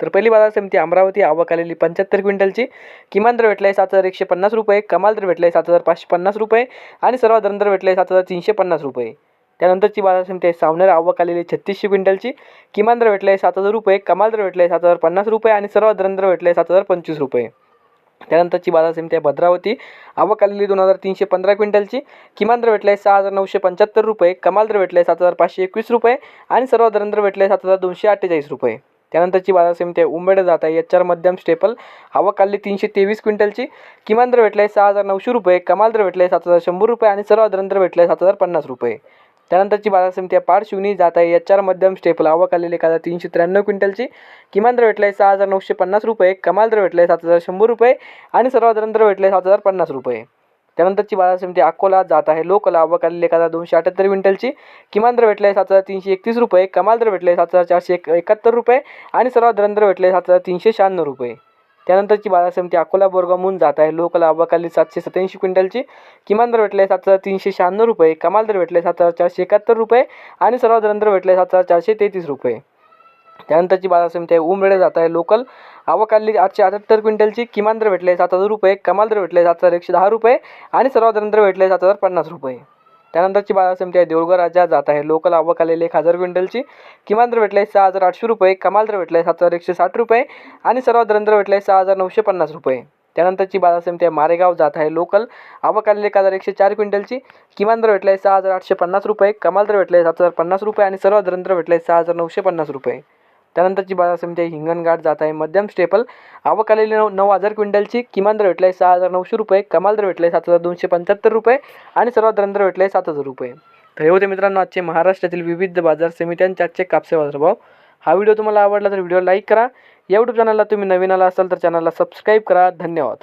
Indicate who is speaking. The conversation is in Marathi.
Speaker 1: तर पहिली बाजार समिती अमरावती आवक आलेली पंच्याहत्तर क्विंटलची. किमान दर भेटला आहे सात हजार एकशे पन्नास रुपये कमाल दर भेटला आहे सात हजार पाचशे पन्नास रुपये आणि सर्वात दर भेटला आहे सात हजार तीनशे पन्नास रुपये. त्यानंतरची बाजार समिती आहे सावनेर आवक आलेली छत्तीसशे क्विंटलची. किमान दर भेटला आहे सात हजार रुपये कमाल दर भेटला आहे सात हजार पन्नास रुपये आणि सर्वात दर भेटला आहे सात हजार पंचवीस रुपये. त्यानंतरची बाजार समिती आहे भद्रावती आवक आलेली दोन हजार तीनशे पंधरा क्विंटलची. किमान दर भेटला आहे सहा हजार नऊशे पंच्याहत्तर रुपये कमाल दर भेटला आहे सात हजार पाचशे एकवीस रुपये आणि सर्व दर भेटला आहे सात हजार दोनशे अठ्ठेचाळीस रुपये. त्यानंतरची बाजार समिती आहे. उंबेड जात आहे. एच आर मध्यम स्टेपल. आवक काढली तीनशे तेवीस क्विंटलची. किमान दर भेटला आहे सहा हजार नऊशे रुपये. कमाल दर भेटला आहे सात हजार शंभर रुपये आणि सर्व दर भेटला आहे सात हजार पन्नास रुपये. त्यानंतरची बाजार समिती आहे. पारशिवनी जात आहे. एच आर मध्यम स्टेपल. आवक आलेली हजार तीनशे त्र्याण्णव क्विंटलची. किमान दर भेटला आहे सहा हजार नऊशे पन्नास रुपये. कमाल दर भेटला आहे सात हजार शंभर रुपये आणि सर्वात दर भेटला आहे सात हजार पन्नास रुपये. त्यानंतरची बाजार समिती म्हणजे अकोला जात आहे. लोकल आवक एक एखादा दोनशे अठ्याहत्तर क्विंटलची. किमान दर भेटले आहे सात हजार तीनशे एकतीस रुपये. कमाल दर भेटले सात हजार चारशे एक एकाहत्तर रुपये. आणि सर्वात दर भेटले सात हजार तीनशे शहाण्णव रुपये. त्यानंतरची बाजार समिती अकोला बोरगावहून जात आहे. लोकल आवक सातशे सत्याऐंशी क्विंटलची. किमान दर भेटले सात हजार तीनशे शहाण्णव रुपये. कमाल दर भेटले सात हजार चारशे एकाहत्तर रुपये. आणि सर्वात दर भेटले सात हजार चारशे तेहतीस रुपये. त्यानंतरची बाजार समिती आहे. उमरेडे जात आहे. लोकल आवक आठशे अठ्याहत्तर क्विंटलची किमान दर भेटले सात हजार रुपये. कमाल दर भेटले सात हजार एकशे दहा रुपये. आणि सर्वात दर भेटले सात हजार पन्नास रुपये. त्यानंतरची बाजार समिती आहे. देऊळगाव राजा जात आहे. लोकल आवक आलेली एक हजार क्विंटलची किमान दर भेटले सहा हजार आठशे रुपये. कमाल दर भेटले सात हजार एकशे साठ रुपये. आणि सर्वात दर भेटले सहा हजार नऊशे पन्नास रुपये. त्यानंतरची बाजार समिती आहे. मारेगाव जात आहे. लोकल आवक आलेली एक हजार एकशे चार क्विंटलची किमान दर भेटले सहा हजार आठशे पन्नास रुपये. कमाल दर भेटले सात हजार पन्नास रुपये. आणि सर्वात दर भेटले सहा हजार नऊशे पन्नास रुपये. त्यानंतरची बाजार समिती आहे हिंगणघाट जात आहे. मध्यम स्टेपल आवक आलेली नऊ नऊ हजार क्विंटलची किमान दर भेटला आहे सहा हजार नऊशे रुपये कमाल दर भेटला आहे सात हजार दोनशे पंच्याहत्तर रुपये आणि सर्वात दर भेटले आहे सात हजार रुपये. तर हे होते मित्रांनो आजचे महाराष्ट्रातील विविध बाजार समित्यांचे आजचे कापसे बाजारभाव. हा व्हिडिओ तुम्हाला आवडला तर व्हिडिओ लाईक करा. या यूट्यूब चॅनलला तुम्ही नवीन आला असाल तर चॅनलला सबस्क्राईब करा. धन्यवाद.